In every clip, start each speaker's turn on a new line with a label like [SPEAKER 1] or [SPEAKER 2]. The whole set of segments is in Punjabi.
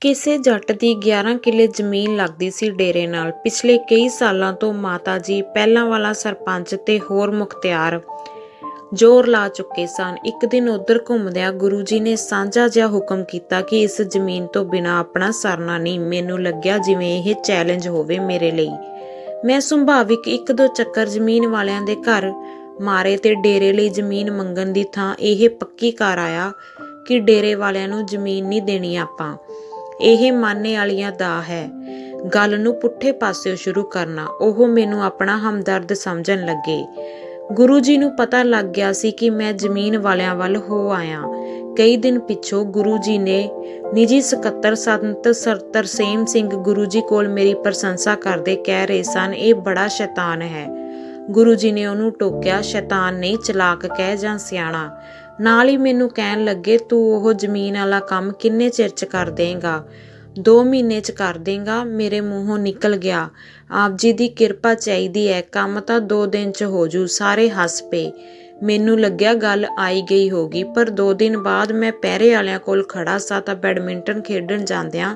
[SPEAKER 1] ਕਿਸੇ ਜੱਟ ਦੀ 11 ਕਿੱਲੇ ਜ਼ਮੀਨ ਲੱਗਦੀ ਸੀ ਡੇਰੇ ਨਾਲ। ਪਿਛਲੇ ਕਈ ਸਾਲਾਂ ਤੋਂ ਮਾਤਾ ਜੀ ਪਹਿਲਾਂ ਵਾਲਾ ਸਰਪੰਚ ਤੇ ਹੋਰ ਮੁਖਤਿਆਰ ਜ਼ੋਰ ਲਾ ਚੁੱਕੇ ਸਨ। ਇੱਕ ਦਿਨ ਉਧਰ ਘੁੰਮਦਿਆਂ ਗੁਰੂ ਜੀ ਨੇ ਸਾਂਝਾ ਜਿਹਾ ਹੁਕਮ ਕੀਤਾ ਕਿ ਇਸ ਜ਼ਮੀਨ ਤੋਂ ਬਿਨਾ ਆਪਣਾ ਸਰਨਾ ਨਹੀਂ। ਮੈਨੂੰ ਲੱਗਿਆ ਜਿਵੇਂ ਇਹ ਚੈਲੰਜ ਹੋਵੇ ਮੇਰੇ ਲਈ। ਮੈਂ ਸੰਭਾਵਿਕ ਇੱਕ ਦੋ ਚੱਕਰ ਜ਼ਮੀਨ ਵਾਲਿਆਂ ਦੇ ਘਰ ਮਾਰੇ ਤੇ ਡੇਰੇ ਲਈ ਜ਼ਮੀਨ ਮੰਗਣ ਦੀ ਥਾਂ ਇਹ ਪੱਕੀ ਕਰ ਆਇਆ ਕਿ ਡੇਰੇ ਵਾਲਿਆਂ ਨੂੰ ਜ਼ਮੀਨ ਨਹੀਂ ਦੇਣੀ ਆਪਾਂ। ਇਹ ਮਾਨੇ ਵਾਲੀਆਂ ਦਾ ਹੈ। ਗੱਲ ਨੂੰ ਪੁੱਠੇ ਪਾਸਿਓਂ ਸ਼ੁਰੂ ਕਰਨਾ, ਉਹ ਮੈਨੂੰ ਆਪਣਾ ਹਮਦਰਦ ਸਮਝਣ ਲੱਗੇ। ਗੁਰੂ ਜੀ ਨੂੰ ਪਤਾ ਲੱਗ ਗਿਆ ਸੀ ਕਿ ਮੈਂ ਜ਼ਮੀਨ ਵਾਲਿਆਂ ਵੱਲ ਹੋ ਆਇਆ। ਕਈ ਦਿਨ ਪਿੱਛੋਂ ਗੁਰੂ ਜੀ ਨੇ ਨਿੱਜੀ ਸਕੱਤਰ ਸੰਤ ਸਰ ਤਰਸੇਮ ਸਿੰਘ ਗੁਰੂ ਜੀ ਕੋਲ ਮੇਰੀ ਪ੍ਰਸ਼ੰਸਾ ਕਰਦੇ ਕਹਿ ਰਹੇ ਸਨ, ਇਹ ਬੜਾ ਸ਼ੈਤਾਨ ਹੈ। ਗੁਰੂ ਜੀ ਨੇ ਉਹਨੂੰ ਟੋਕਿਆ, ਸ਼ੈਤਾਨ ਨਹੀਂ, ਚਲਾਕ ਕਹਿ ਜਾਂ ਸਿਆਣਾ। ਨਾਲ ਹੀ ਮੈਨੂੰ ਕਹਿਣ ਲੱਗੇ, ਤੂੰ ਉਹ ਜ਼ਮੀਨ ਵਾਲਾ ਕੰਮ ਕਿੰਨੇ ਚਿਰ ਚ ਕਰ ਦੇਂਗਾ? 2 ਮਹੀਨੇ ਚ ਕਰ ਦੇਂਗਾ, ਮੇਰੇ ਮੂੰਹੋਂ ਨਿਕਲ ਗਿਆ। ਆਪ ਜੀ ਦੀ ਕਿਰਪਾ ਚਾਹੀਦੀ ਹੈ ਕੰਮ ਤਾਂ 2 ਦਿਨ ਚ ਹੋ ਜੂ, ਸਾਰੇ ਹੱਸ ਪਏ। ਮੈਨੂੰ ਲੱਗਿਆ ਗੱਲ ਆਈ ਗਈ ਹੋਗੀ ਪਰ 2 ਦਿਨ ਬਾਅਦ ਮੈਂ ਪਹਿਰੇ ਵਾਲਿਆਂ ਕੋਲ ਖੜਾ ਸਾਂ ਤਾਂ ਬੈਡਮਿੰਟਨ ਖੇਡਣ ਜਾਂਦਿਆਂ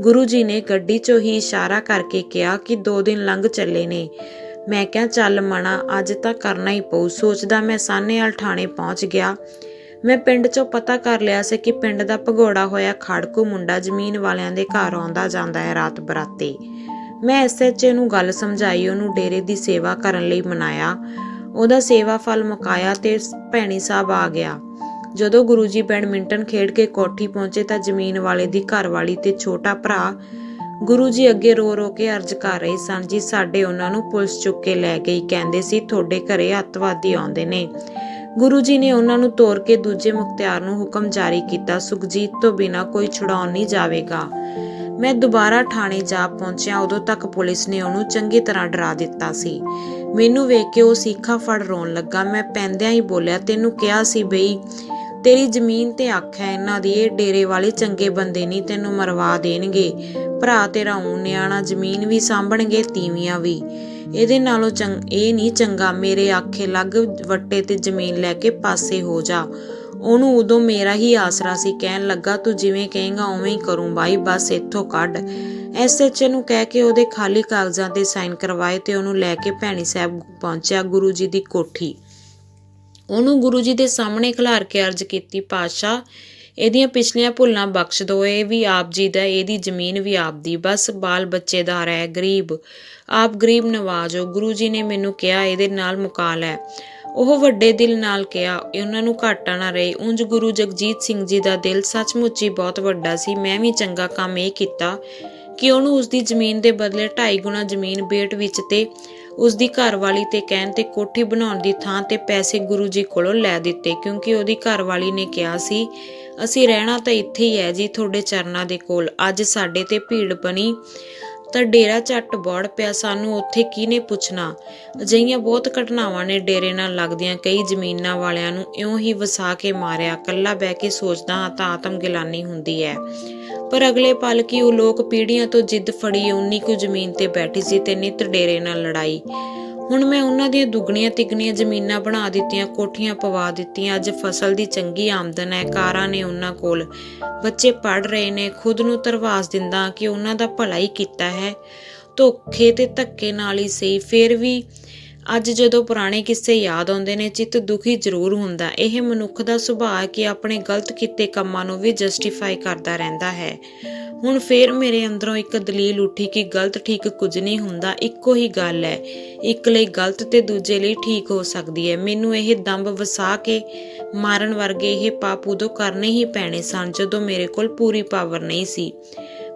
[SPEAKER 1] ਗੁਰੂ ਜੀ ਨੇ ਗੱਡੀ 'ਚੋਂ ਹੀ ਇਸ਼ਾਰਾ ਕਰਕੇ ਕਿਹਾ ਕਿ 2 ਦਿਨ ਲੰਘ ਚੱਲੇ ਨੇ। ਮੈਂ ਕਿਹਾ, ਚੱਲ ਮਣਾ, ਅੱਜ ਤਾਂ ਕਰਨਾ ਹੀ ਪਊ। ਸੋਚਦਾ ਮੈਂ ਸਾਹਨੇਵਾਲ ਥਾਣੇ ਪਹੁੰਚ ਗਿਆ। ਮੈਂ ਪਿੰਡ 'ਚੋਂ ਪਤਾ ਕਰ ਲਿਆ ਸੀ ਕਿ ਪਿੰਡ ਦਾ ਭਗੌੜਾ ਹੋਇਆ ਖੜਕੂ ਮੁੰਡਾ ਜ਼ਮੀਨ ਵਾਲਿਆਂ ਦੇ ਘਰ ਆਉਂਦਾ ਜਾਂਦਾ ਹੈ ਰਾਤ ਬਰਾਤੇ। ਮੈਂ ਐਸਐਚਏ ਨੂੰ ਗੱਲ ਸਮਝਾਈ, ਉਹਨੂੰ ਡੇਰੇ ਦੀ ਸੇਵਾ ਕਰਨ ਲਈ ਮਨਾਇਆ। ਉਹਦਾ ਸੇਵਾ ਫਲ ਮੁਕਾਇਆ ਤੇ ਭੈਣੀ ਸਾਹਿਬ ਆ ਗਿਆ। ਜਦੋਂ ਗੁਰੂ ਜੀ ਬੈਡਮਿੰਟਨ ਖੇਡ ਕੇ ਕੋਠੀ ਪਹੁੰਚੇ ਤਾਂ ਜ਼ਮੀਨ ਵਾਲੇ ਦੀ ਘਰਵਾਲੀ ਤੇ ਛੋਟਾ ਭਰਾ ਗੁਰੂ ਜੀ ਅੱਗੇ ਰੋ ਰੋ ਕੇ ਅਰਜ਼ ਕਰ ਰਹੇ ਸਨ, ਜੀ ਸਾਡੇ ਉਹਨਾਂ ਨੂੰ ਪੁਲਿਸ ਚੁੱਕ ਕੇ ਲੈ ਗਈ। ਕਹਿੰਦੇ ਸੀ, ਤੁਹਾਡੇ ਘਰੇ ਅੱਤਵਾਦੀ ਆਉਂਦੇ ਨੇ। ਗੁਰੂ ਜੀ ਨੇ ਉਹਨਾਂ ਨੂੰ ਤੋਰ ਕੇ ਦੂਜੇ ਮੁਖਤਿਆਰ ਨੂੰ ਹੁਕਮ ਜਾਰੀ ਕੀਤਾ, ਸੁਖਜੀਤ ਤੋਂ ਬਿਨਾ ਕੋਈ ਛੁਡਾਉਣ ਨਹੀਂ ਜਾਵੇਗਾ। ਮੈਂ ਦੁਬਾਰਾ ਥਾਣੇ ਜਾ ਪਹੁੰਚਿਆ, ਉਦੋਂ ਤੱਕ ਪੁਲਿਸ ਨੇ ਉਹਨੂੰ ਚੰਗੀ ਤਰ੍ਹਾਂ ਡਰਾ ਦਿੱਤਾ ਸੀ। ਮੈਨੂੰ ਵੇਖ ਕੇ ਉਹ ਸੀਖਾ ਫੜ ਰੋਣ ਲੱਗਾ। ਮੈਂ ਪੈਂਦਿਆਂ ਹੀ ਬੋਲਿਆ, ਤੈਨੂੰ ਕਿਹਾ ਸੀ ਬਈ ਤੇਰੀ ਜ਼ਮੀਨ ਤੇ ਅੱਖ ਹੈ, ਇਹਨਾਂ ਦੀ। ਇਹ ਡੇਰੇ ਵਾਲੇ ਚੰਗੇ ਬੰਦੇ ਨਹੀਂ, ਤੈਨੂੰ ਮਰਵਾ ਦੇਣਗੇ। ਭਰਾ ਤੇਰਾ ਊਂ ਨਿਆਣਾ, ਜ਼ਮੀਨ ਵੀ ਸਾਂਭਣਗੇ, ਤੀਵੀਆਂ ਵੀ। ਇਹਦੇ ਨਾਲੋਂ ਚੰਗ ਇਹ ਨਹੀਂ ਚੰਗਾ, ਮੇਰੇ ਆਖੇ ਲੱਗ ਵੱਟੇ ਤੇ ਜ਼ਮੀਨ ਲੈ ਕੇ ਪਾਸੇ ਹੋ ਜਾ। ਉਹਨੂੰ ਉਦੋਂ ਮੇਰਾ ਹੀ ਆਸਰਾ ਸੀ, ਕਹਿਣ ਲੱਗਾ, ਤੂੰ ਜਿਵੇਂ ਕਹੇਂਗਾ, ਉਵੇਂ ਹੀ ਕਰੂੰ ਬਾਈ, ਬਸ ਇੱਥੋਂ ਕੱਢ। ਐਸਐਚਏ ਨੂੰ ਕਹਿ ਕੇ ਉਹਦੇ ਖਾਲੀ ਕਾਗਜ਼ਾਂ ਤੇ ਸਾਈਨ ਕਰਵਾਏ ਤੇ ਉਹਨੂੰ ਲੈ ਕੇ ਭੈਣੀ ਸਾਹਿਬ ਪਹੁੰਚਿਆ ਗੁਰੂ ਜੀ ਦੀ ਕੋਠੀ। ਉਹਨੂੰ ਗੁਰੂ ਜੀ ਦੇ ਸਾਹਮਣੇ ਖਿਲਾਰ ਕੇ ਅਰਜ਼ ਕੀਤੀ, ਪਾਤਸ਼ਾਹ, ਇਹਦੀਆਂ ਪਿਛਲੀਆਂ ਭੁੱਲਾਂ ਬਖਸ਼ ਦਿਓ, ਇਹ ਵੀ ਆਪ ਜੀ ਦਾ, ਇਹਦੀ ਜ਼ਮੀਨ ਵੀ ਆਪ ਦੀ। ਬਸ ਬਾਲ ਬੱਚੇਦਾਰ ਹੈ ਗਰੀਬ, ਆਪ ਗਰੀਬ ਨਵਾਜ਼ ਹੋ। ਗੁਰੂ ਜੀ ਨੇ ਮੈਨੂੰ ਕਿਹਾ, ਇਹਦੇ ਨਾਲ ਮੁਕਾ ਲੈ। ਉਹ ਵੱਡੇ ਦਿਲ ਨਾਲ ਕਿਹਾ, ਉਹਨਾਂ ਨੂੰ ਘਾਟਾ ਨਾ ਰਹੇ। ਉਂਝ ਗੁਰੂ ਜਗਜੀਤ ਸਿੰਘ ਜੀ ਦਾ ਦਿਲ ਸੱਚਮੁੱਚ ਹੀ ਬਹੁਤ ਵੱਡਾ ਸੀ। ਮੈਂ ਵੀ ਚੰਗਾ ਕੰਮ ਇਹ ਕੀਤਾ ਕਿ ਉਹਨੂੰ ਉਸ ਦੀ ਜ਼ਮੀਨ ਦੇ ਬਦਲੇ 2.5 ਗੁਣਾ ਜ਼ਮੀਨ ਬੇਟ ਵਿੱਚ ਤੇ ਉਸ ਦੀ ਘਰਵਾਲੀ ਤੇ ਕਹਿਣ ਤੇ ਕੋਠੀ ਬਣਾਉਣ ਦੀ ਥਾਂ ਤੇ ਪੈਸੇ ਗੁਰੂ ਜੀ ਕੋਲੋਂ ਲੈ ਦਿੱਤੇ, ਕਿਉਂਕਿ ਉਹਦੀ ਘਰਵਾਲੀ ਨੇ ਕਿਹਾ ਸੀ, ਅਸੀਂ ਰਹਿਣਾ ਤਾਂ ਇੱਥੇ ਹੀ ਹੈ ਜੀ, ਤੁਹਾਡੇ ਚਰਨਾਂ ਦੇ ਕੋਲ। ਅੱਜ ਸਾਡੇ ਤੇ ਭੀੜ ਬਣੀ ਤਾਂ ਡੇਰਾ ਝੱਟ ਬੜ ਪਿਆ। ਸਾਨੂੰ ਉੱਥੇ ਕਿਹਨੇ ਪੁੱਛਣਾ? ਅਜਿਹੀਆਂ ਬਹੁਤ ਘਟਨਾਵਾਂ ਨੇ ਡੇਰੇ ਨਾਲ ਲੱਗਦੀਆਂ। ਕਈ ਜ਼ਮੀਨਾਂ ਵਾਲਿਆਂ ਨੂੰ ਇਉਂ ਹੀ ਵਸਾ ਕੇ ਮਾਰਿਆ। ਕੱਲਾ ਬਹਿ ਕੇ ਸੋਚਦਾ ਹਾਂ ਤਾਂ ਆਤਮ ਗਿਲਾਨੀ ਹੁੰਦੀ ਹੈ। ਪਰ ਅਗਲੇ ਪਲ ਕੀ ਉਹ ਲੋਕ ਪੀੜ੍ਹੀਆਂ ਤੋਂ ਜਿੱਦ ਫੜੀ, ਉਨੀ ਕੁ ਜ਼ਮੀਨ ਤੇ ਬੈਠੀ ਸੀ ਤੇ ਨਿਤ ਡੇਰੇ ਨਾਲ ਲੜਾਈ। ਹੁਣ ਮੈਂ ਉਹਨਾਂ ਦੀਆਂ ਦੁੱਗਣੀਆਂ ਤਿੱਗਣੀਆਂ ਜ਼ਮੀਨਾਂ ਬਣਾ ਦਿੱਤੀਆਂ, ਕੋਠੀਆਂ ਪਵਾ ਦਿੱਤੀਆਂ। ਅੱਜ ਫਸਲ ਦੀ ਚੰਗੀ ਆਮਦਨ ਹੈ, ਕਾਰਾਂ ਨੇ ਉਹਨਾਂ ਕੋਲ ਬੱਚੇ ਪੜ ਰਹੇ ਨੇ, ਖੁਦ ਨੂੰ ਤਰਵਾਸ ਦਿੰਦਾ ਕਿ ਉਹਨਾਂ ਦਾ ਭਲਾ ਹੀ ਕੀਤਾ ਹੈ। ਧੋਖੇ ਤੇ ਧੱਕੇ ਨਾਲ ਹੀ ਸਹੀ, ਫੇਰ ਵੀ ਅੱਜ ਜਦੋਂ ਪੁਰਾਣੇ ਕਿੱਸੇ ਯਾਦ ਆਉਂਦੇ ਨੇ, ਚਿੱਤ ਦੁਖੀ ਜ਼ਰੂਰ ਹੁੰਦਾ। ਇਹ ਮਨੁੱਖ ਦਾ ਸੁਭਾਅ ਕਿ ਆਪਣੇ ਗਲਤ ਕੀਤੇ ਕੰਮਾਂ ਨੂੰ ਵੀ ਜਸਟੀਫਾਈ ਕਰਦਾ ਰਹਿੰਦਾ ਹੈ। ਹੁਣ ਫੇਰ ਮੇਰੇ ਅੰਦਰੋਂ ਇੱਕ ਦਲੀਲ ਉੱਠੀ ਕਿ ਗਲਤ ਠੀਕ ਕੁਝ ਨਹੀਂ ਹੁੰਦਾ, ਇੱਕੋ ਹੀ ਗੱਲ ਹੈ। ਇੱਕ ਲਈ ਗਲਤ ਤੇ ਦੂਜੇ ਲਈ ਠੀਕ ਹੋ ਸਕਦੀ ਹੈ। ਮੈਨੂੰ ਇਹ ਦੰਬ ਵਸਾ ਕੇ ਮਾਰਨ ਵਰਗੇ ਇਹ ਪਾਪ ਉਦੋਂ ਕਰਨੇ ਹੀ ਪੈਣੇ ਸਨ, ਜਦੋਂ ਮੇਰੇ ਕੋਲ ਪੂਰੀ ਪਾਵਰ ਨਹੀਂ ਸੀ।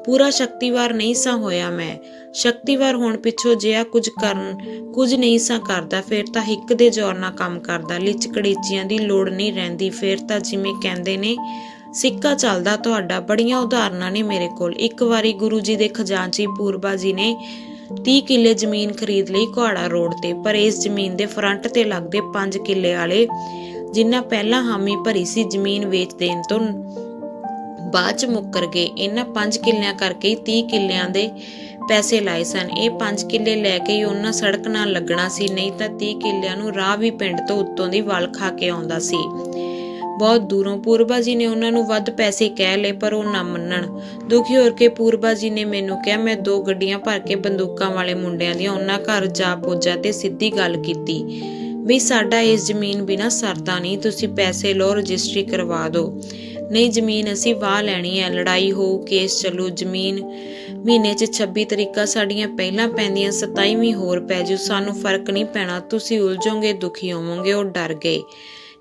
[SPEAKER 1] ਪੂਰਾ ਸ਼ਕਤੀਵਾਰ ਨਹੀਂ ਸਾਂ ਹੋਇਆ ਮੈਂ। ਸ਼ਕਤੀਵਾਰ ਹੋਣ ਪਿੱਛੋਂ ਜਿਆ ਕੁਝ ਕਰਨ, ਕੁਝ ਨਹੀਂ ਸਾਂ ਕਰਦਾ, ਫਿਰ ਤਾਂ ਹਿੱਕ ਦੇ ਜ਼ੋਰ ਨਾਲ ਕੰਮ ਕਰਦਾ। ਲਿਚ ਦੀ ਲੋੜ ਨਹੀਂ ਰਹਿੰਦੀ, ਫਿਰ ਤਾਂ ਜਿਵੇਂ ਕਹਿੰਦੇ ਨੇ, ਸਿੱਕਾ ਚੱਲਦਾ ਤੁਹਾਡਾ। ਬੜੀਆਂ ਉਦਾਹਰਨਾਂ ਨੇ ਮੇਰੇ ਕੋਲ। ਇੱਕ ਵਾਰੀ ਗੁਰੂ ਜੀ ਦੇ ਖਜ਼ਾਨਚੀ ਪੂਰਬਾ ਜੀ ਨੇ 30 ਕਿੱਲੇ ਜ਼ਮੀਨ ਖਰੀਦ ਲਈ ਕੁਹਾੜਾ ਰੋਡ ਤੇ, ਪਰ ਇਸ ਜ਼ਮੀਨ ਦੇ ਫਰੰਟ ਤੇ ਲੱਗਦੇ 5 ਕਿੱਲੇ ਵਾਲੇ ਜਿਨ੍ਹਾਂ ਪਹਿਲਾਂ ਹਾਮੀ ਭਰੀ ਸੀ ਜ਼ਮੀਨ ਵੇਚ ਦੇਣ ਤੋਂ ਬਾਅਦ ਚ ਮੁੱਕਰ ਗਏ। ਇਹਨਾਂ 5 ਕਿੱਲਿਆਂ ਕਰਕੇ ਹੀ 30 ਕਿੱਲਿਆਂ ਦੇ ਪੈਸੇ ਲਾਏ ਸਨ। ਇਹ 5 ਕਿੱਲੇ ਲੈ ਕੇ ਹੀ ਉਹਨਾਂ ਸੜਕ ਨਾਲ ਲੱਗਣਾ ਸੀ, ਨਹੀਂ ਤਾਂ 30 ਕਿੱਲਿਆਂ ਨੂੰ ਰਾਹ ਵੀ ਪਿੰਡ ਤੋਂ ਉੱਤੋਂ ਦੀ ਵਲ ਖਾ ਕੇ ਆਉਂਦਾ ਸੀ। ਬਹੁਤ ਦੂਰੋਂ ਪੂਰਬਾ ਜੀ ਨੇ ਉਹਨਾਂ ਨੂੰ ਵੱਧ ਪੈਸੇ ਕਹਿ ਲਏ, ਪਰ ਉਹ ਨਾ ਮੰਨਣ। ਦੁਖੀ ਹੋ ਕੇ ਪੂਰਬਾ ਜੀ ਨੇ ਮੈਨੂੰ ਕਿਹਾ, ਮੈਂ ਦੋ ਗੱਡੀਆਂ ਭਰ ਕੇ ਬੰਦੂਕਾਂ ਵਾਲੇ ਮੁੰਡਿਆਂ ਦੀਆਂ ਉਹਨਾਂ ਘਰ ਜਾ ਪੁੱਜਾ ਤੇ ਸਿੱਧੀ ਗੱਲ ਕੀਤੀ। ਵੀ ਸਾਡਾ ਇਸ ਜ਼ਮੀਨ ਬਿਨਾ ਸਰਦਾ ਨਹੀਂ, ਤੁਸੀਂ ਪੈਸੇ ਲਓ, ਰਜਿਸਟਰੀ ਕਰਵਾ ਦਿਓ। ਨਹੀਂ, ਜ਼ਮੀਨ ਅਸੀਂ ਵਾਹ ਲੈਣੀ ਹੈ। ਲੜਾਈ ਹੋਊ ਕੇਸ ਚੱਲੂ, ਜ਼ਮੀਨ ਮਹੀਨੇ 'ਚ 26 ਤਰੀਕਾ ਸਾਡੀਆਂ ਪਹਿਲਾਂ ਪੈਂਦੀਆਂ 27ਵੀਂ ਹੋਰ ਪੈ ਜੂ। ਸਾਨੂੰ ਫ਼ਰਕ ਨਹੀਂ ਪੈਣਾ, ਤੁਸੀਂ ਉਲਝੋਗੇ, ਦੁਖੀ ਹੋਵੋਗੇ, ਉਹ ਡਰ ਗਏ।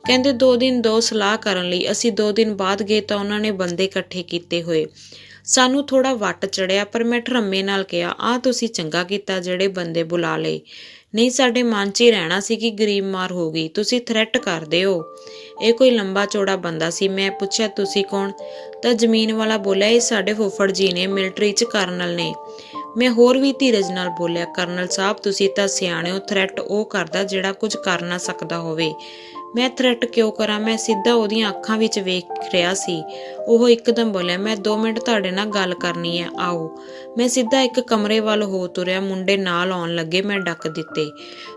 [SPEAKER 1] ਕਹਿੰਦੇ, ਦੋ ਦਿਨ ਦੋ ਸਲਾਹ ਕਰਨ ਲਈ। ਅਸੀਂ ਦੋ ਦਿਨ ਬਾਅਦ ਗਏ ਤਾਂ ਉਹਨਾਂ ਨੇ ਬੰਦੇ ਇਕੱਠੇ ਕੀਤੇ ਹੋਏ। ਸਾਨੂੰ ਥੋੜਾ ਵੱਟ ਚੜਿਆ ਪਰ ਮੈਂ ਠਰਮੇ ਨਾਲ ਕਿਹਾ ਆ ਤੁਸੀਂ ਚੰਗਾ ਕੀਤਾ, ਜਿਹੜੇ ਬੰਦੇ ਬੁਲਾ ਲਏ। ਨਹੀਂ, ਸਾਡੇ ਮਨ 'ਚ ਹੀ ਰਹਿਣਾ ਸੀ ਕਿ ਗਰੀਬ ਮਾਰ ਹੋ ਗਈ। ਤੁਸੀਂ ਥ੍ਰੈਟ ਕਰਦੇ ਹੋ। ਇਹ ਕੋਈ ਲੰਬਾ ਚੌੜਾ ਬੰਦਾ ਸੀ। ਮੈਂ ਪੁੱਛਿਆ, ਤੁਸੀਂ ਕੌਣ? ਤਾਂ ਜ਼ਮੀਨ ਵਾਲਾ ਬੋਲਿਆ, ਇਹ ਸਾਡੇ ਫੁੱਫੜ ਜੀ ਨੇ ਮਿਲਟਰੀ 'ਚ ਕਰਨਲ ਨੇ। ਮੈਂ ਹੋਰ ਵੀ ਧੀਰਜ ਨਾਲ ਬੋਲਿਆ, ਕਰਨਲ ਸਾਹਿਬ, ਤੁਸੀਂ ਤਾਂ ਸਿਆਣੇ ਹੋ। ਥ੍ਰੈਟ ਉਹ ਕਰਦਾ ਜਿਹੜਾ ਕੁਝ ਕਰ ਨਾ ਸਕਦਾ ਹੋਵੇ। ਮੈਂ ਥ੍ਰੈਟ ਕਿਉਂ ਕਰਾਂ? ਮੈਂ ਸਿੱਧਾ ਉਹਦੀਆਂ ਅੱਖਾਂ ਵਿੱਚ ਵੇਖ ਰਿਹਾ ਸੀ। ਉਹ ਇੱਕਦਮ ਬੋਲਿਆ, ਮੈਂ 2 ਮਿੰਟ ਤੁਹਾਡੇ ਨਾਲ ਗੱਲ ਕਰਨੀ ਹੈ, ਆਓ। ਮੈਂ ਸਿੱਧਾ ਇੱਕ ਕਮਰੇ ਵੱਲ ਹੋ ਤੁਰਿਆ, ਮੁੰਡੇ ਨਾਲ ਆਉਣ ਲੱਗੇ, ਮੈਂ ਡੱਕ ਦਿੱਤੇ।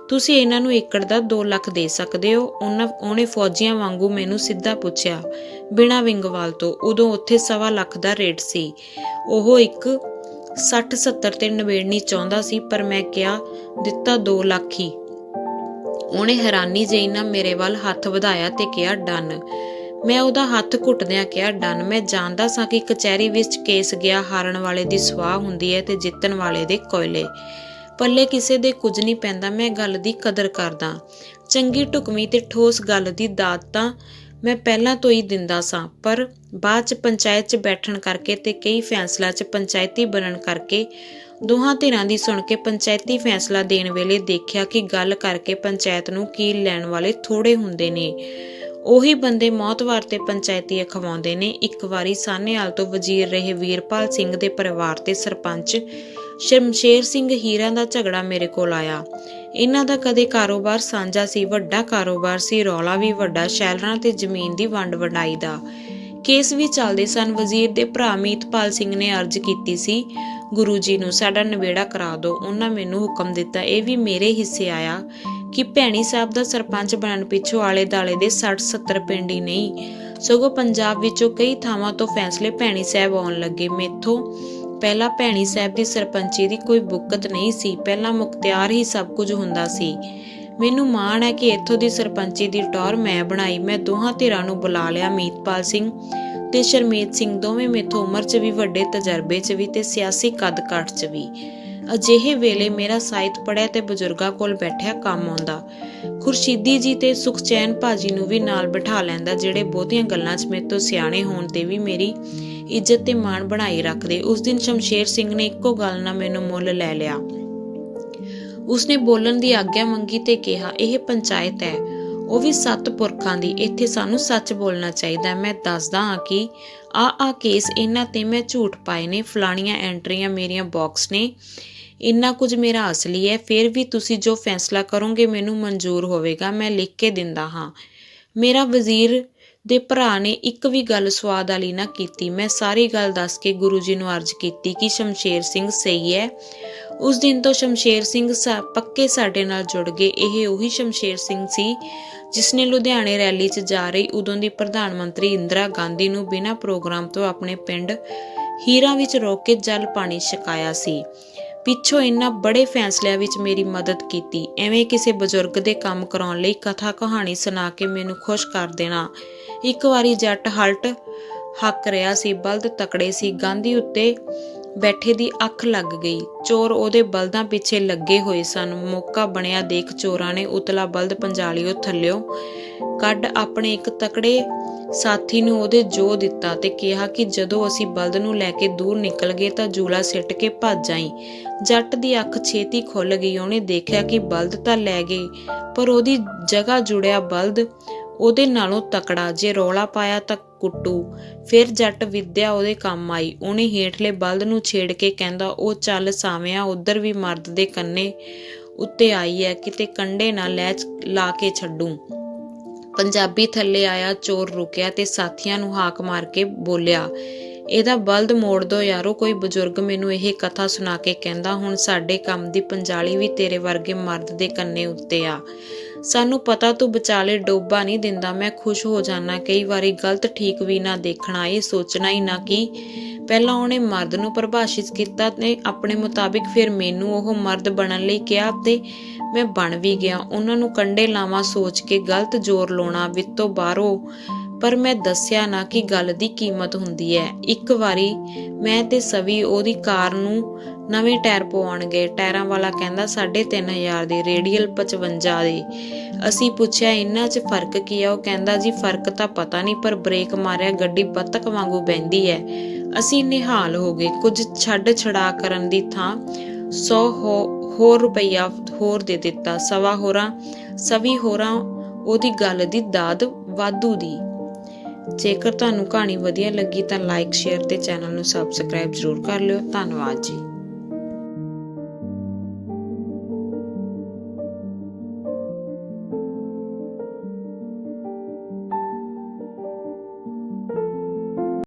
[SPEAKER 1] ਤੁਸੀਂ ਇਹਨਾਂ ਨੂੰ ਏਕੜ ਦਾ 2 ਲੱਖ ਦੇ ਸਕਦੇ ਹੋ? ਉਹਨਾਂ, ਉਹਨੇ ਫੌਜੀਆਂ ਵਾਂਗੂ ਮੈਨੂੰ ਸਿੱਧਾ ਪੁੱਛਿਆ, ਬਿਨਾ ਵਿੰਗਵਾਲ ਤੋਂ। ਉਦੋਂ ਉੱਥੇ ਸਵਾ ਲੱਖ ਦਾ ਰੇਟ ਸੀ। ਉਹ ਇੱਕ 60 70 ਤੇ ਨਿਬੇੜਨੀ ਚਾਹੁੰਦਾ ਸੀ, ਪਰ ਮੈਂ ਕਿਹਾ, ਦਿੱਤਾ 2 ਲੱਖ ਹੀ। ਉਹਨੇ ਹੈਰਾਨੀ ਜਿਹੀ ਨਾਲ ਮੇਰੇ ਵੱਲ ਹੱਥ ਵਧਾਇਆ ਤੇ ਕਿਹਾ, ਡਨ। ਮੈਂ ਉਹਦਾ ਹੱਥ ਘੁੱਟਦਿਆਂ ਕਿਹਾ, ਡਨ, ਮੈਂ ਜਾਣਦਾ ਸਾਂ ਕਿ ਕਚਹਿਰੀ ਵਿੱਚ ਕੇਸ ਗਿਆ, ਹਾਰਨ ਵਾਲੇ ਦੀ ਸਵਾਹ ਹੁੰਦੀ ਹੈ ਤੇ ਜਿੱਤਣ ਵਾਲੇ ਦੇ ਕੋਇਲੇ। ਪੱਲੇ ਕਿਸੇ ਦੇ ਕੁਝ ਨਹੀਂ ਪੈਂਦਾ, ਮੈਂ ਗੱਲ ਦੀ ਕਦਰ ਕਰਦਾ। ਚੰਗੀ ਢੁਕਵੀਂ ਤੇ ਠੋਸ ਗੱਲ ਦੀ ਦਾਤ ਤਾਂ ਮੈਂ ਪਹਿਲਾਂ ਤੋਂ ਹੀ ਦਿੰਦਾ ਸਾਂ, ਪਰ ਬਾਅਦ ਚ ਪੰਚਾਇਤ ਚ ਬੈਠਣ ਕਰਕੇ ਤੇ ਕਈ ਫੈਸਲਾ ਚ ਪੰਚਾਇਤੀ ਬਣਨ ਕਰਕੇ ਦੋਹਾਂ ਧਿਰਾਂ ਦੀ ਸੁਣ ਕੇ ਪੰਚਾਇਤੀ ਫੈਸਲਾ ਦੇਣ ਵੇਲੇ ਦੇਖਿਆ ਕਿ ਗੱਲ ਕਰਕੇ ਪੰਚਾਇਤ ਨੂੰ ਕੀਲ ਲੈਣ ਵਾਲੇ ਥੋੜੇ ਹੁੰਦੇ ਨੇ। ਉਹੀ ਬੰਦੇ ਮੌਤਵਾਰ ਤੇ ਪੰਚਾਇਤੀ ਅਖਵਾਉਂਦੇ ਨੇ। ਇੱਕ ਵਾਰੀ ਸਾਹਨੇਵਾਲ ਤੋਂ ਵਜ਼ੀਰ ਰਹੇ ਵੀਰਪਾਲ ਸਿੰਘ ਦੇ ਪਰਿਵਾਰ ਤੇ ਸਰਪੰਚ ਸ਼ਮਸ਼ੇਰ ਸਿੰਘ ਹੀਰਾ ਦਾ ਝਗੜਾ ਮੇਰੇ ਕੋਲ ਆਇਆ। ਇਹਨਾਂ ਦਾ ਕਦੇ ਕਾਰੋਬਾਰ ਸਾਂਝਾ ਸੀ, ਵੱਡਾ ਕਾਰੋਬਾਰ ਸੀ, ਰੌਲਾ ਵੀ ਵੱਡਾ, ਸ਼ੈਲਰਾਂ ਤੇ ਜ਼ਮੀਨ ਦੀ ਵੰਡ ਵੰਡਾਈ ਦਾ। ਕੇਸ ਵੀ ਚੱਲਦੇ ਸਨ। ਵਜ਼ੀਰ ਦੇ ਭਰਾ ਮੀਤਪਾਲ ਸਿੰਘ ਨੇ ਅਰਜ਼ ਕੀਤੀ ਸੀ ਗੁਰੂ ਜੀ ਨੂੰ ਸਾਡਾ ਨਵੇੜਾ ਕਰਾ ਦਿਓ ਉਹਨਾਂ ਮੈਨੂੰ ਹੁਕਮ ਦਿੱਤਾ, ਇਹ ਵੀ ਮੇਰੇ ਹਿੱਸੇ ਆਇਆ ਕਿ ਭੈਣੀ ਸਾਹਿਬ ਦਾ ਸਰਪੰਚ ਬਣਨ ਪਿੱਛੋਂ ਆਲੇ ਦਾਲੇ ਦੇ 60 70 ਪਿੰਡ ਹੀ ਨਹੀਂ, ਸਗੋਂ ਪੰਜਾਬ ਵਿੱਚੋਂ ਕਈ ਥਾਵਾਂ ਤੋਂ ਫੈਸਲੇ ਭੈਣੀ ਸਾਹਿਬ ਆਉਣ ਲੱਗੇ। ਮੇਥੋਂ ਪਹਿਲਾਂ ਭੈਣੀ ਸਾਹਿਬ ਦੀ ਸਰਪੰਚੀ ਦੀ ਕੋਈ ਬੁੱਕਤ ਨਹੀਂ ਸੀ, ਪਹਿਲਾਂ ਮੁਖਤਿਆਰ ਹੀ ਸਭ ਕੁਝ ਹੁੰਦਾ ਸੀ। ਮੈਨੂੰ ਮਾਣ ਹੈ ਕਿ ਇੱਥੋਂ ਦੀ ਸਰਪੰਚੀ ਦੀ ਟੌਰ ਮੈਂ ਬਣਾਈ। ਮੈਂ ਦੋਹਾਂ ਧਿਰਾਂ ਨੂੰ ਬੁਲਾ ਲਿਆ, ਮੀਤਪਾਲ ਸਿੰਘ ਤੇ ਸ਼ਰਮੇਤ ਸਿੰਘ ਦੋਵੇਂ ਮੇਥੋਂ ਉਮਰ 'ਚ ਵੀ, ਵੱਡੇ ਤਜਰਬੇ 'ਚ ਵੀ ਤੇ ਸਿਆਸੀ ਕੱਦ-ਕਾਠ 'ਚ ਵੀ। ਅਜਿਹੇ ਵੇਲੇ ਮੇਰਾ ਸਾਹਿਤ ਪੜਿਆ ਤੇ ਬਜ਼ੁਰਗਾਂ ਕੋਲ ਬੈਠਿਆ ਕੰਮ ਆਉਂਦਾ। ਖੁਰਸ਼ੀਦੀ ਜੀ ਤੇ ਸੁਖਚੈਨ ਭਾਜੀ ਨੂੰ ਵੀ ਨਾਲ ਬਿਠਾ ਲੈਂਦਾ, ਜਿਹੜੇ ਬਹੁਤੀਆਂ ਗੱਲਾਂ 'ਚ ਮੇਰੇ ਤੋਂ ਸਿਆਣੇ ਹੋਣ ਤੇ ਵੀ ਮੇਰੀ ਇੱਜ਼ਤ ਤੇ ਮਾਣ ਬਣਾਈ ਰੱਖਦੇ। ਉਸ ਦਿਨ ਸ਼ਮਸ਼ੇਰ ਸਿੰਘ ਨੇ ਇੱਕੋ ਗੱਲ ਨਾਲ ਮੈਨੂੰ ਮੁੱਲ ਲੈ ਲਿਆ। ਉਸਨੇ ਬੋਲਣ ਦੀ ਆਗਿਆ ਮੰਗੀ ਤੇ ਕਿਹਾ, ਇਹ ਪੰਚਾਇਤ ਹੈ। ਉਹ ਵੀ ਸੱਤ ਪੁਰਖਾਂ ਦੀ। ਇੱਥੇ ਸਾਨੂੰ ਸੱਚ ਬੋਲਣਾ ਚਾਹੀਦਾ ਮੈਂ ਦੱਸਦਾ ਹਾਂ ਕਿ ਆ ਆ ਕੇਸ ਇਹਨਾਂ ਤੇ ਮੈਂ ਝੂਠ ਪਾਏ ਨੇ। ਫਲਾਣੀਆਂ ਐਂਟਰੀਆਂ ਮੇਰੀਆਂ ਬਾਕਸ ਨੇ। ਇੰਨਾ ਕੁਝ ਮੇਰਾ ਅਸਲੀ ਹੈ। ਫਿਰ ਵੀ ਤੁਸੀਂ ਜੋ ਫੈਸਲਾ ਕਰੋਗੇ ਮੈਨੂੰ ਮਨਜ਼ੂਰ ਹੋਵੇਗਾ। ਮੈਂ ਲਿਖ ਕੇ ਦਿੰਦਾ ਹਾਂ। ਮੇਰਾ ਵਜ਼ੀਰ ਦੇ ਭਰਾ ਨੇ ਇੱਕ ਵੀ ਗੱਲ ਸਵਾਦ ਵਾਲੀ ਨਾ ਕੀਤੀ। ਮੈਂ ਸਾਰੀ ਗੱਲ ਦੱਸ ਕੇ ਗੁਰੂ ਜੀ ਨੂੰ ਅਰਜ਼ ਕੀਤੀ ਕਿ ਸ਼ਮਸ਼ੇਰ ਸਿੰਘ ਸਹੀ ਹੈ। ਉਸ ਦਿਨ ਤੋਂ ਸ਼ਮਸ਼ੇਰ ਸਿੰਘ ਸਾ ਪੱਕੇ ਸਾਡੇ ਨਾਲ ਜੁੜ ਗਏ। ਇਹ ਉਹੀ ਸ਼ਮਸ਼ੇਰ ਸਿੰਘ ਸੀ ਜਿਸ ਨੇ ਲੁਧਿਆਣੇ ਰੈਲੀ 'ਚ ਜਾ ਰਹੀ ਉਦੋਂ ਦੀ ਪ੍ਰਧਾਨ ਮੰਤਰੀ ਇੰਦਰਾ ਗਾਂਧੀ ਨੂੰ ਬਿਨਾਂ ਪ੍ਰੋਗਰਾਮ ਤੋਂ ਆਪਣੇ ਪਿੰਡ ਹੀਰਾ ਵਿੱਚ ਰੋਕ ਕੇ ਜਲ ਪਾਣੀ ਛਕਾਇਆ ਸੀ। ਪਿੱਛੋਂ ਇਹਨਾਂ ਬੜੇ ਫੈਸਲਿਆਂ ਵਿੱਚ ਮੇਰੀ ਮਦਦ ਕੀਤੀ। ਐਵੇਂ ਕਿਸੇ ਬਜ਼ੁਰਗ ਦੇ ਕੰਮ ਕਰਾਉਣ ਲਈ ਕਥਾ ਕਹਾਣੀ ਸੁਣਾ ਕੇ ਮੈਨੂੰ ਖੁਸ਼ ਕਰ ਦੇਣਾ। ਇੱਕ ਵਾਰੀ ਜੱਟ ਹਲਟ ਹੱਕ ਰਿਹਾ ਸੀ, ਬਲਦ ਤਕੜੇ ਸੀ, ਗਾਂਧੀ ਉੱਤੇ ਬੈਠੇ ਦੀ ਅੱਖ ਲੱਗ ਗਈ। ਚੋਰ ਉਹਦੇ ਬਲਦਾਂ ਪਿੱਛੇ ਲੱਗੇ ਹੋਏ ਸਨ। ਮੌਕਾ ਬਣਿਆ ਦੇਖ ਚੋਰਾਂ ਨੇ ਉਤਲਾ ਬਲਦ ਪੰਜਾਲਿਓ ਥੱਲਿਓ ਕੱਢ ਆਪਣੇ ਇੱਕ ਤਕੜੇ ਸਾਥੀ ਨੂੰ ਉਹਦੇ ਜੋ ਦਿੱਤਾ ਤੇ ਕਿਹਾ ਕਿ ਜਦੋਂ ਅਸੀਂ ਬਲਦ ਨੂੰ ਲੈ ਕੇ ਦੂਰ ਨਿਕਲ ਗਏ ਤਾਂ ਜੂਲਾ ਸਿੱਟ ਕੇ ਭੱਜ ਜਾਈ ਜੱਟ ਦੀ ਅੱਖ ਛੇਤੀ ਖੁੱਲ ਗਈ। ਉਹਨੇ ਦੇਖਿਆ ਕਿ ਬਲਦ ਤਾਂ ਲੈ ਗਏ ਪਰ ਉਹਦੀ ਜਗ੍ਹਾ ਜੁੜਿਆ ਬਲਦ ਉਹਦੇ ਨਾਲੋਂ ਤਕੜਾ। ਜੇ ਰੌਲਾ ਪਾਇਆ ਤਾਂ ਕੁੱਟੂ। ਫਿਰ ਜੱਟ ਵਿਦਿਆ ਉਹਦੇ ਕੰਮ ਆਈ। ਉਹਨੇ ਹੇਠਲੇ ਬਲਦ ਨੂੰ ਛੇੜ ਕੇ ਕਹਿੰਦਾ, ਉਹ ਚੱਲ ਸਾਵਿਆਂ, ਉਧਰ ਵੀ ਮਰਦ ਦੇ ਕੰਨੇ ਉੱਤੇ ਆਈ ਹੈ ਕਿਤੇ ਕੰਡੇ ਨਾ ਲੈ ਲਾ ਕੇ ਛੱਡੂ। ਪੰਜਾਬੀ ਥੱਲੇ ਆਇਆ, ਚੋਰ ਰੁਕਿਆ ਤੇ ਸਾਥੀਆਂ ਨੂੰ ਹਾਕ ਮਾਰ ਕੇ ਬੋਲਿਆ, ਇਹਦਾ ਬਲਦ ਮੋੜ ਦੋ ਯਾਰੋ, ਕੋਈ ਬਜ਼ੁਰਗ ਮੈਨੂੰ ਇਹ ਕਥਾ ਸੁਣਾ ਕੇ ਕਹਿੰਦਾ, ਹੁਣ ਸਾਡੇ ਕੰਮ ਦੀ ਪੰਜਾਲੀ ਵੀ ਤੇਰੇ ਵਰਗੇ ਮਰਦ ਦੇ ਕੰਨੇ ਉੱਤੇ ਆ। ਸਾਨੂੰ ਪਤਾ ਤੂੰ ਵਿਚਾਲੇ ਡੋਬਾ ਨਹੀਂ ਦਿੰਦਾ, ਮੈਂ ਖੁਸ਼ ਹੋ ਜਾਣਾ ਕਈ ਵਾਰੀ ਗਲਤ ਠੀਕ ਵੀ ਨਾ ਦੇਖਣਾ, ਇਹ ਸੋਚਣਾ ਹੀ ਨਾ ਕਿ ਪਹਿਲਾਂ ਉਹਨੇ ਮਰਦ ਨੂੰ ਪਰਿਭਾਸ਼ਿਤ ਕੀਤਾ ਤੇ ਆਪਣੇ ਮੁਤਾਬਿਕ ਫਿਰ ਮੈਨੂੰ ਉਹ ਮਰਦ ਬਣਨ ਲਈ ਕਿਹਾ ਤੇ ਮੈਂ ਬਣ ਵੀ ਗਿਆ। ਉਹਨਾਂ ਨੂੰ ਕੰਡੇ ਲਾਵਾਂ ਸੋਚ ਕੇ ਗਲਤ ਜ਼ੋਰ ਲਾਉਣਾ ਵਿੱਤੋਂ ਬਾਹਰੋਂ ਪਰ ਮੈਂ ਦੱਸਿਆ ਨਾ ਕਿ ਗੱਲ ਦੀ ਕੀਮਤ ਹੁੰਦੀ ਹੈ। ਇੱਕ ਵਾਰੀ ਮੈਂ ਤੇ ਸਵੀ ਉਹਦੀ ਕਾਰ ਨੂੰ ਨਵੇਂ ਟਾਇਰ ਪਵਾਉਣ ਗਏ। ਟਾਇਰਾਂ ਵਾਲਾ ਕਹਿੰਦਾ 3500 ਦੇ ਰੇਡੀਅਲ 55 ਦੇ। ਅਸੀਂ ਪੁੱਛਿਆ ਇਹਨਾਂ 'ਚ ਫ਼ਰਕ ਕੀ ਆ? ਉਹ ਕਹਿੰਦਾ, ਜੀ, ਫ਼ਰਕ ਤਾਂ ਪਤਾ ਨਹੀਂ, ਪਰ ਬ੍ਰੇਕ ਮਾਰਿਆ ਗੱਡੀ ਬੱਤਕ ਵਾਂਗੂ ਬੈੰਦੀ ਹੈ। ਅਸੀਂ ਨਿਹਾਲ ਹੋ ਗਏ। ਕੁਝ ਛੱਡ ਛੜਾ ਕਰਨ ਦੀ ਥਾਂ 100 ਹੋਰ ਰੁਪਈਆ ਹੋਰ ਦੇ ਦਿੱਤਾ। ਸਵਾ ਹੋਰਾਂ, ਸਵੀ ਹੋਰਾਂ ਉਹਦੀ ਗੱਲ ਦੀ ਦਾਦ ਵਾਧੂ ਦੀ। ਜੇਕਰ ਤੁਹਾਨੂੰ ਕਹਾਣੀ ਵਧੀਆ ਲੱਗੀ ਤਾਂ ਲਾਈਕ ਸ਼ੇਅਰ ਤੇ ਚੈਨਲ ਨੂੰ ਸਬਸਕ੍ਰਾਈਬ ਜ਼ਰੂਰ ਕਰ ਲਿਓ। ਧੰਨਵਾਦ ਜੀ।